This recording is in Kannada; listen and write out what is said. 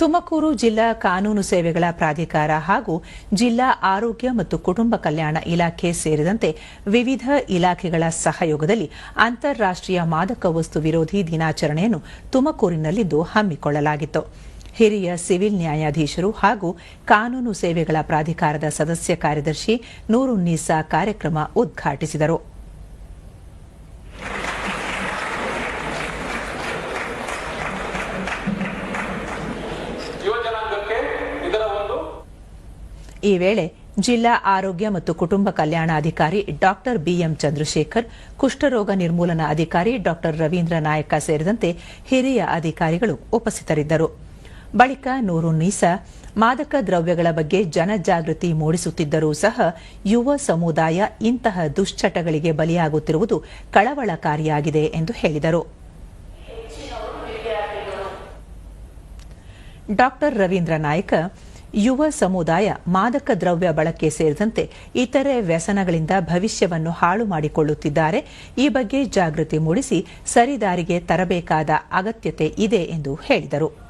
ತುಮಕೂರು ಜಿಲ್ಲಾ ಕಾನೂನು ಸೇವೆಗಳ ಪ್ರಾಧಿಕಾರ ಹಾಗೂ ಜಿಲ್ಲಾ ಆರೋಗ್ಯ ಮತ್ತು ಕುಟುಂಬ ಕಲ್ಯಾಣ ಇಲಾಖೆ ಸೇರಿದಂತೆ ವಿವಿಧ ಇಲಾಖೆಗಳ ಸಹಯೋಗದಲ್ಲಿ ಅಂತಾರಾಷ್ಟೀಯ ಮಾದಕ ವಸ್ತು ವಿರೋಧಿ ದಿನಾಚರಣೆಯನ್ನು ತುಮಕೂರಿನಲ್ಲಿಂದು ಹಮ್ಮಿಕೊಳ್ಳಲಾಗಿತ್ತು. ಹಿರಿಯ ಸಿವಿಲ್ ನ್ಯಾಯಾಧೀಶರು ಹಾಗೂ ಕಾನೂನು ಸೇವೆಗಳ ಪ್ರಾಧಿಕಾರದ ಸದಸ್ಯ ಕಾರ್ಯದರ್ಶಿ ನೂರುನ್ನೀಸಾ ಕಾರ್ಯಕ್ರಮ ಉದ್ಘಾಟಿಸಿದರು. ಈ ವೇಳೆ ಜಿಲ್ಲಾ ಆರೋಗ್ಯ ಮತ್ತು ಕುಟುಂಬ ಕಲ್ಯಾಣಾಧಿಕಾರಿ ಡಾಕ್ಟರ್ ಬಿಎಂ ಚಂದ್ರಶೇಖರ್ ಕುಷ್ಠರೋಗ ನಿರ್ಮೂಲನಾ ಅಧಿಕಾರಿ ಡಾಕ್ಟರ್ ರವೀಂದ್ರ ನಾಯಕ ಸೇರಿದಂತೆ ಹಿರಿಯ ಅಧಿಕಾರಿಗಳು ಉಪಸ್ಥಿತರಿದ್ದರು. ಬಳಿಕ ನೂರು ನೀಸಾ ಮಾದಕ ದ್ರವ್ಯಗಳ ಬಗ್ಗೆ ಜನಜಾಗೃತಿ ಮೂಡಿಸುತ್ತಿದ್ದರೂ ಸಹ ಯುವ ಸಮುದಾಯ ಇಂತಹ ದುಶ್ಚಟಗಳಿಗೆ ಬಲಿಯಾಗುತ್ತಿರುವುದು ಕಳವಳಕಾರಿಯಾಗಿದೆ ಎಂದು ಹೇಳಿದರು. ಡಾಕ್ಟರ್ ರವೀಂದ್ರ ನಾಯಕ ಯುವ ಸಮುದಾಯ ಮಾದಕ ದ್ರವ್ಯ ಬಳಕೆ ಸೇರಿದಂತೆ ಇತರೆ ವ್ಯಸನಗಳಿಂದ ಭವಿಷ್ಯವನ್ನು ಹಾಳು ಮಾಡಿಕೊಳ್ಳುತ್ತಿದ್ದಾರೆ. ಈ ಬಗ್ಗೆ ಜಾಗೃತಿ ಮೂಡಿಸಿ ಸರಿದಾರಿಗೆ ತರಬೇಕಾದ ಅಗತ್ಯತೆ ಇದೆ ಎಂದು ಹೇಳಿದರು.